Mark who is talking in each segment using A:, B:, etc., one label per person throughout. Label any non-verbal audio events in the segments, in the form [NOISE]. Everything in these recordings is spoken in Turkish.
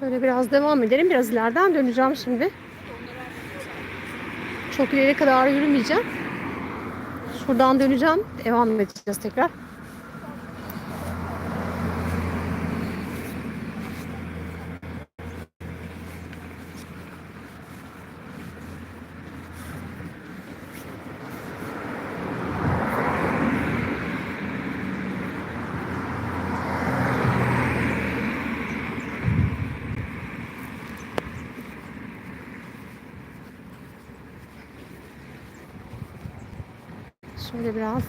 A: Şöyle biraz devam edelim. Biraz ileriden döneceğim şimdi. Çok ileriye kadar yürümeyeceğim. Şuradan döneceğim. Devam edeceğiz tekrar. Şöyle biraz.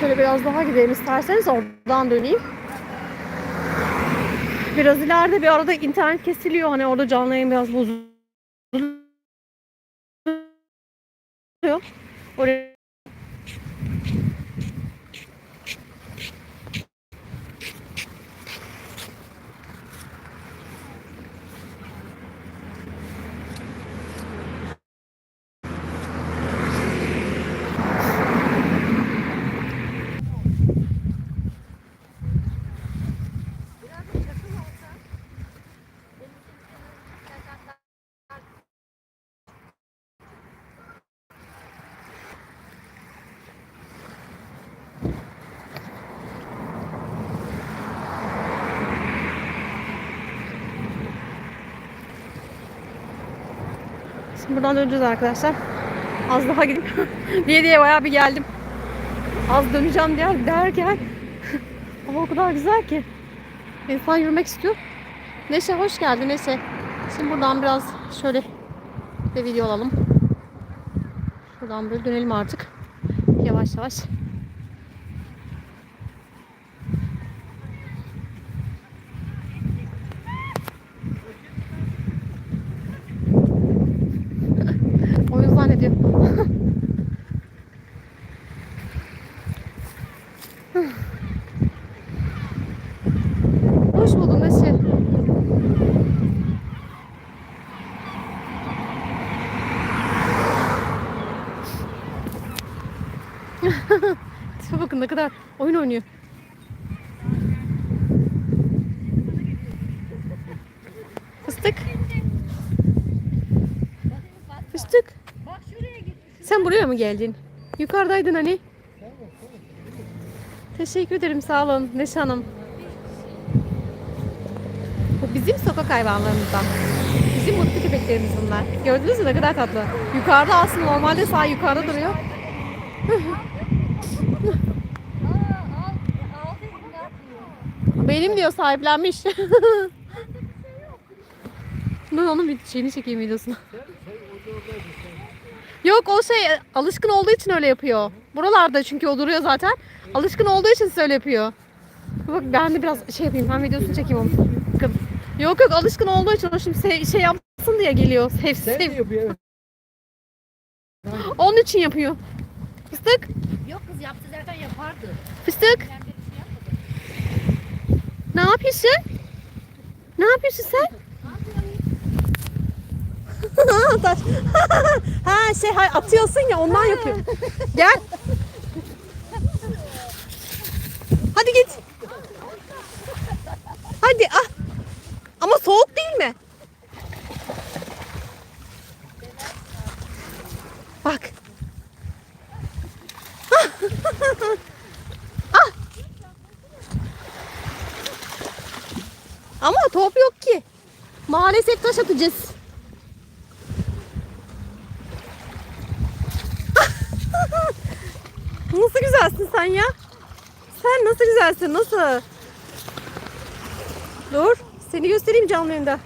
A: Şöyle biraz daha gidelim isterseniz oradan döneyim. Biraz ileride bir arada internet kesiliyor. Hani orada canlı yayın biraz bozuluyor. Oraya Buradan döneceğiz arkadaşlar. Az daha gidip [LAUGHS] diye diye bayağı bir geldim. Az döneceğim diye derken [LAUGHS] ama o kadar güzel ki. İnsan yürümek istiyor. Neşe hoş geldin Neşe. Şimdi buradan biraz şöyle bir video alalım. Şuradan böyle dönelim artık. Yavaş yavaş. Oyun zannediyor. Hoş buldun Neşe. Tipe bakın ne kadar oyun oynuyor. Fıstık. Fıstık. Sen buraya mı geldin? Yukarıdaydın hani. Teşekkür ederim sağ olun Neşe Hanım. Bu bizim sokak hayvanlarımızdan. Bizim mutlu köpeklerimiz bunlar. Gördünüz mü ne kadar tatlı. Yukarıda aslında normalde sağ yukarıda duruyor. [LAUGHS] Benim diyor sahiplenmiş. [LAUGHS] ben onun bir şeyini çekeyim videosunu. Yok o şey alışkın olduğu için öyle yapıyor. Buralarda çünkü o duruyor zaten. Alışkın olduğu için öyle yapıyor. Bak ben de biraz şey yapayım. Ben videosunu çekeyim onu. Bakın. Yok yok alışkın olduğu için o şimdi şey, şey yapsın diye geliyor. Sev, sev.
B: de yapıyor.
A: Onun için yapıyor. Fıstık.
C: Yok kız yaptı zaten yapardı.
A: Fıstık.
C: Ben de bir şey yapmadım.
A: Ne yapıyorsun? Ne yapıyorsun sen? Taş. [LAUGHS] ha şey hay atıyorsun ya ondan yapıyor. Gel. Hadi git. Hadi ah. Ama soğuk değil mi? Bak. ah. Ama top yok ki. Maalesef taş atacağız. [LAUGHS] nasıl güzelsin sen ya? Sen nasıl güzelsin? Nasıl? Dur. Seni göstereyim canlı yayında.